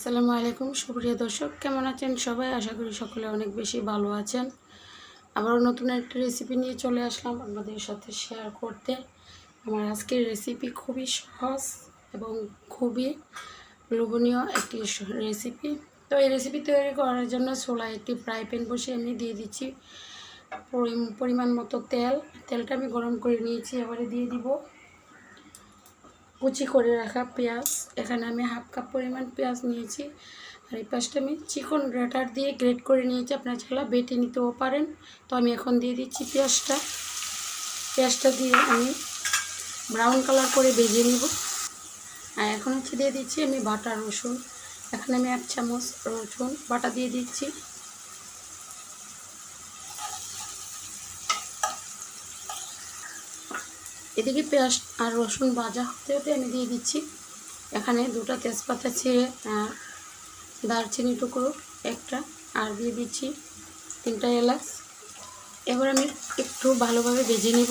আসসালামু আলাইকুম, সুপ্রিয় দর্শক। কেমন আছেন সবাই? আশা করি সকলে অনেক বেশি ভালো আছেন। আবারও নতুন একটা রেসিপি নিয়ে চলে আসলাম আপনাদের সাথে শেয়ার করতে। আমার আজকের রেসিপি খুবই সহজ এবং খুবই লোভনীয় একটি রেসিপি তো এই রেসিপি তৈরি করার জন্য চোলায় একটি ফ্রাই প্যান বসিয়ে আমি দিয়ে দিচ্ছি পরি- পরিমাণ মতো তেল। তেলটা আমি গরম করে নিয়েছি, এবারে দিয়ে দিব কুচি করে রাখা পেঁয়াজ। এখানে আমি হাফ কাপ পরিমাণ পেঁয়াজ নিয়েছি। আর এই পেঁয়াজটা আমি চিকন গ্রেটার দিয়ে গ্রেট করে নিয়েছি। আপনার চাইলে বেটে নিতেও পারেন। তো আমি এখন দিয়ে দিচ্ছি পেঁয়াজটা। পেঁয়াজটা দিয়ে আমি ব্রাউন কালার করে ভেজে নিব। আর এখন হচ্ছে দিয়ে দিচ্ছি আমি বাটা রসুন। এখানে আমি এক চামচ রসুন বাটা দিয়ে দিচ্ছি। এদিকে পেঁয়াজ আর রসুন ভাজা হতে হতে আমি দিয়ে দিচ্ছি। এখানে দুটো তেজপাতা ছিঁড়ে দারচিনি টুকরো একটা, আর দিয়ে দিচ্ছি তিনটা এলাচ। এবার আমি একটু ভালোভাবে ভেজে নিব।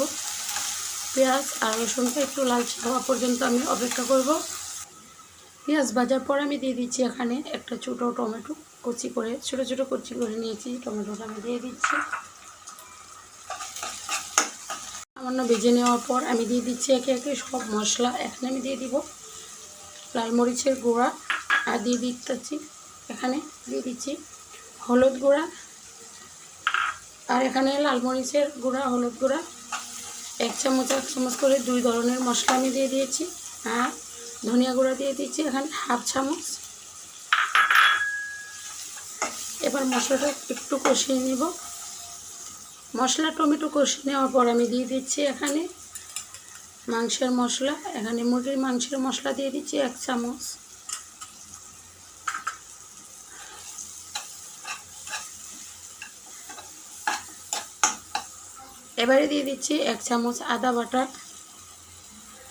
পেঁয়াজ আর রসুনটা একটু লালচে হওয়া পর্যন্ত আমি অপেক্ষা করব। পেঁয়াজ ভাজার পর আমি দিয়ে দিচ্ছি এখানে একটা ছোটো টমেটো কুচি করে, ছোটো ছোটো কুচি করে নিয়েছি। টমেটোটা আমি দিয়ে দিচ্ছি। সামান্য ভেজে নেওয়ার পর আমি দিয়ে দিচ্ছি একে একে সব মশলা। এখানে আমি দিয়ে দিব লাল মরিচের গুঁড়া আর দিয়ে দিচ্ছি এখানে দিয়ে দিচ্ছি হলুদ গুঁড়া। আর এখানে লাল মরিচের গুঁড়া, হলুদ গুঁড়া, এক চামচ এক চামচ করে দুই ধরনের মশলা আমি দিয়ে দিয়েছি। আর ধনিয়া গুঁড়া দিয়ে দিচ্ছি এখানে হাফ চামচ। এবার মশলাটা একটু কষিয়ে নিব। মশলা, টমেটো কষিয়ে নেওয়ার পর আমি দিয়ে দিচ্ছি এখানে মাংসের মশলা। এখানে মুরগির মাংসের মশলা দিয়ে দিচ্ছি এক চামচ। এবারে দিয়ে দিচ্ছি এক চামচ আদা বাটা।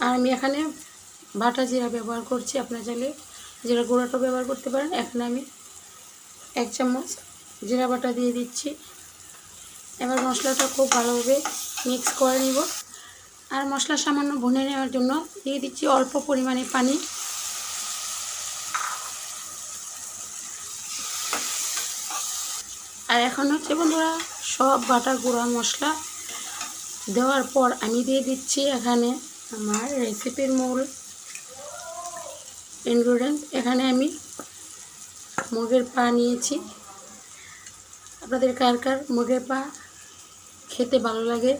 আর আমি এখানে বাটা জিরা ব্যবহার করছি, আপনার চাইলে জিরা গুঁড়াটা ব্যবহার করতে পারেন। এখানে আমি এক চামচ জিরা বাটা দিয়ে দিচ্ছি। এবার মশলাটা খুব ভালোভাবে মিক্স করে নিব। আর মশলা সামান্য ভুনে নেওয়ার জন্য দিয়ে দিচ্ছি অল্প পরিমাণে পানি। আর এখন হচ্ছে বন্ধুরা, সব বাটা গুঁড়া মশলা দেওয়ার পর আমি দিয়ে দিচ্ছি এখানে আমার রেসিপির মূল ইনগ্রিডিয়েন্ট এখানে আমি মুগের পা নিয়েছি। আপনাদের কার কার মুগের পা খেতে ভালো লাগে,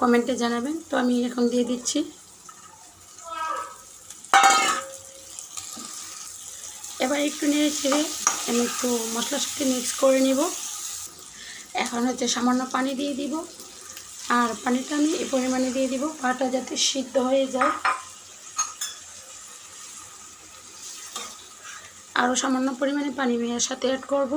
কমেন্টে জানাবেন। তো আমি এখন দিয়ে দিচ্ছি। এবার একটু নেড়ে ছেড়ে আমি একটু মশলার সাথে মিক্স করে নিব। এখন হচ্ছে সামান্য পানি দিয়ে দিব। আর পানিটা আমি এই পরিমাণে দিয়ে দিব, পাটা যাতে সিদ্ধ হয়ে যায়। আরও সামান্য পরিমাণে পানি আমি এর সাথে অ্যাড করব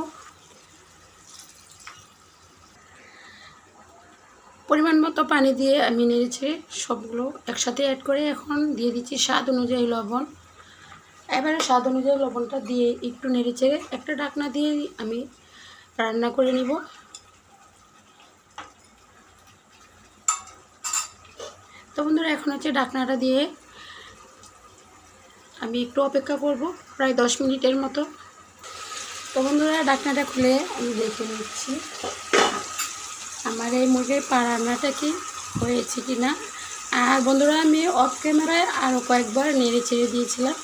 পরিমাণ মতো পানি দিয়ে আমি নেড়েছি সবগুলো একসাথে অ্যাড করে এখন দিয়ে দিচ্ছি স্বাদ অনুযায়ী লবণ। এবারে স্বাদ অনুযায়ী লবণটা দিয়ে একটু নেড়ে একটা ঢাকনা দিয়ে আমি রান্না করে নিব। তো বন্ধুরা, এখন হচ্ছে ঢাকনাটা দিয়ে আমি একটু অপেক্ষা করব প্রায় দশ মিনিটের মতো। তো বন্ধুরা, ঢাকনাটা খুলে আমি দেখে নিচ্ছি। আমার এই মুরগির পা রান্নাটা কি হয়েছে কি না? আর বন্ধুরা, আমি অফ ক্যামেরায় আরও কয়েকবার নেড়ে চেড়ে দিয়েছিলাম।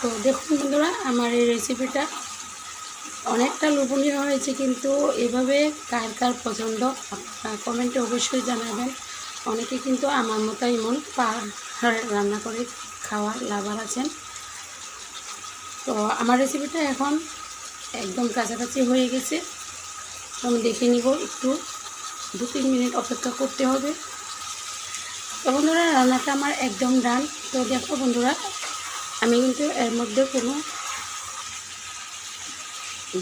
তো দেখুন বন্ধুরা, আমার এই রেসিপিটা অনেকটা লোভনীয় হয়েছে, কিন্তু এভাবে কার কার পছন্দ কমেন্টে অবশ্যই জানাবেন। অনেকে কিন্তু আমার মতো এমন পা রান্না করে খাওয়ার লাভার আছেন। তো আমার রেসিপিটা এখন একদম কাছাকাছি হয়ে গেছে। আমি দেখে নিব একটু। দু তিন মিনিট অপেক্ষা করতে হবে। তো বন্ধুরা, রান্নাটা আমার একদম ডান। তো দেখো বন্ধুরা, আমি কিন্তু এর মধ্যে কোনো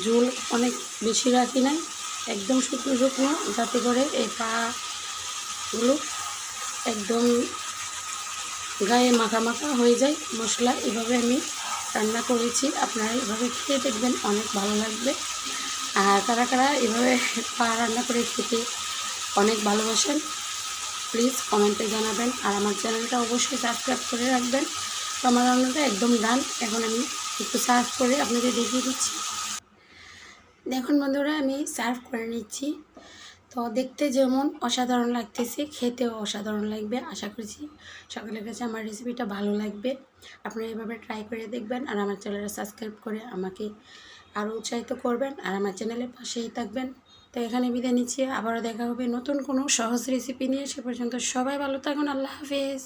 ঝোল অনেক বেশি রাখি নাই। একদম শুকনো শুকনো, যাতে করে এই পাগুলো একদম গায়ে মাখা মাখা হয়ে যায়। মশলা এভাবে আমি রান্না করেছি। আপনারা এভাবে খেয়ে দেখবেন, অনেক ভালো লাগবে। আর কারা কারা এভাবে পা রান্না করে খেতে অনেক ভালোবাসেন প্লিজ কমেন্টে জানাবেন। আর আমার চ্যানেলটা অবশ্যই সাবস্ক্রাইব করে রাখবেন। তো আমার রান্নাটা একদম ডান, এখন আমি একটু সার্ভ করে আপনাদের দেখিয়ে দিচ্ছি। দেখুন বন্ধুরা, আমি সার্ভ করে নিচ্ছি। তো দেখতে যেমন অসাধারণ লাগতেছে, খেতেও অসাধারণ লাগবে, আশা করছি সকলের কাছে আমার রেসিপিটা ভালো লাগবে। আপনারা এভাবে ট্রাই করে দেখবেন আর আমার চ্যানেলটা সাবস্ক্রাইব করে আমাকে আরও উৎসাহিত করবেন। আর আমার চ্যানেলের পাশেই থাকবেন। তো এখানে বিদায় নিচ্ছি, আবারও দেখা হবে নতুন কোনো সহজ রেসিপি নিয়ে। সে পর্যন্ত সবাই ভালো থাকুন, আল্লাহ হাফেজ।